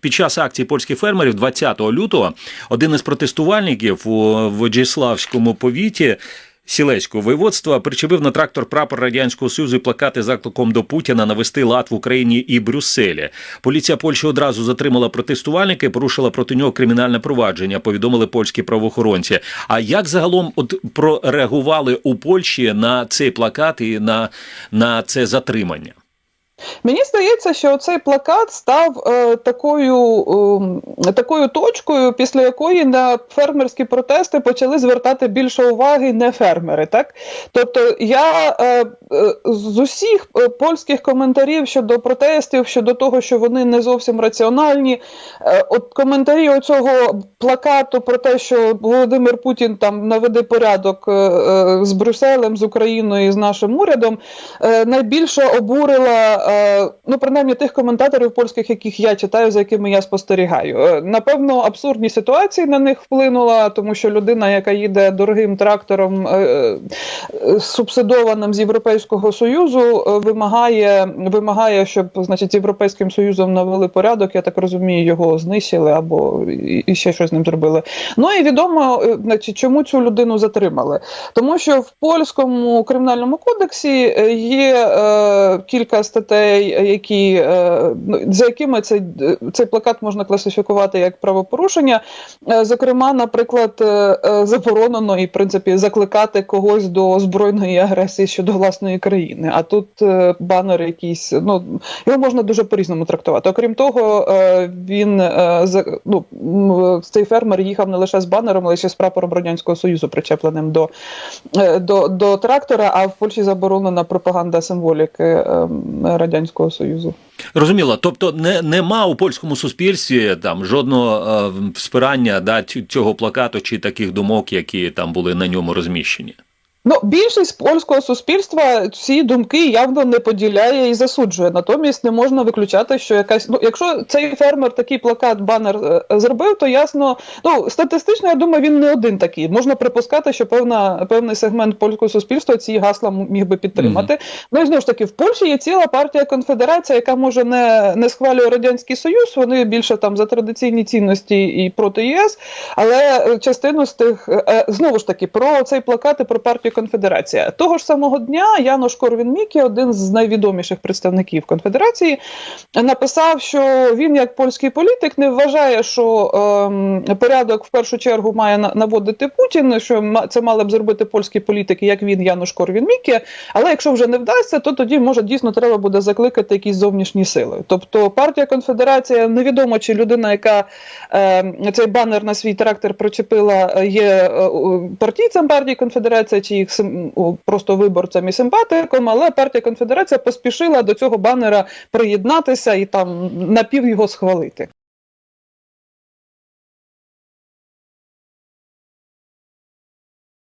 під час акції польських фермерів 20 лютого один із протестувальників у Воджіславському повіті. Сілецького воєводства причепив на трактор прапор радянського союзу і плакати закликом до Путіна навести лад в Україні і Брюсселі. Поліція Польщі одразу затримала протестувальника і порушила проти нього кримінальне провадження. Повідомили польські правоохоронці. А як загалом от прореагували у Польщі на цей плакат і на, на це затримання? Мені здається, що цей плакат став е, такою, е, такою точкою, після якої на фермерські протести почали звертати більше уваги не фермери. Так? Тобто я е, е, з усіх е, польських коментарів щодо протестів, щодо того, що вони не зовсім раціональні, е, от коментарі оцього плакату про те, що Володимир Путін там наведе порядок з Брюсселем, з Україною і з нашим урядом, найбільше обурила. Е, Ну, принаймні тих коментаторів польських, яких я читаю, за якими я спостерігаю. Е, Напевно, абсурдні ситуації на них вплинула, тому що людина, яка їде дорогим трактором е, субсидованим з Європейського союзу, вимагає, вимагає, щоб значить європейським союзом навели порядок. Я так розумію, його знищили або і- ще щось з ним зробили. Ну і відомо, значить, чому цю людину затримали, тому що в польському кримінальному кодексі є е, кілька статей, які е, ну, за якими цей, цей плакат можна класифікувати як правопорушення. Е, Зокрема, наприклад, е, заборонено і в принципі закликати когось до збройної агресії щодо власної країни. А тут банер якийсь, ну його можна дуже по-різному трактувати. Окрім того, він ну, цей фермер їхав не лише з банером, але ще з прапором радянського союзу, причепленим до, до, до трактора. А в Польщі заборонена пропаганда символіки е, радянського союзу. Розуміло, тобто не, нема у польському суспільстві там жодного е, спирання да, цього плакату чи таких думок, які там були на ньому розміщені. Ну, більшість польського суспільства ці думки явно не поділяє і засуджує. Натомість не можна виключати, що якась ну, якщо цей фермер такий плакат, банер е, зробив, то ясно. Ну статистично, я думаю, він не один такий. Можна припускати, що певна певний сегмент польського суспільства ці гасла міг би підтримати. Ну і знову ж таки, в Польщі є ціла партія конфедерація, яка може не, не схвалює радянський союз. Вони більше там за традиційні цінності і проти ЄС. Але е, частину з тих е, знову ж таки про цей плакат і про партію Конфедерація. Того ж самого дня Янош Корвін Мікі, один з найвідоміших представників конфедерації, написав, що він, як польський політик, не вважає, що ем, порядок в першу чергу має наводити Путін, що це мали б зробити польські політики, як він, Янош Корвін Мікі. Але якщо вже не вдасться, то тоді може дійсно треба буде закликати якісь зовнішні сили. Тобто партія Конфедерація невідомо, чи людина, яка е, цей банер на свій трактор причепила, е, є е, партійцем партії Конфедерація, чи їх просто виборцям і симпатиком, але партія Конфедерація поспішила до цього банера приєднатися і там напів його схвалити.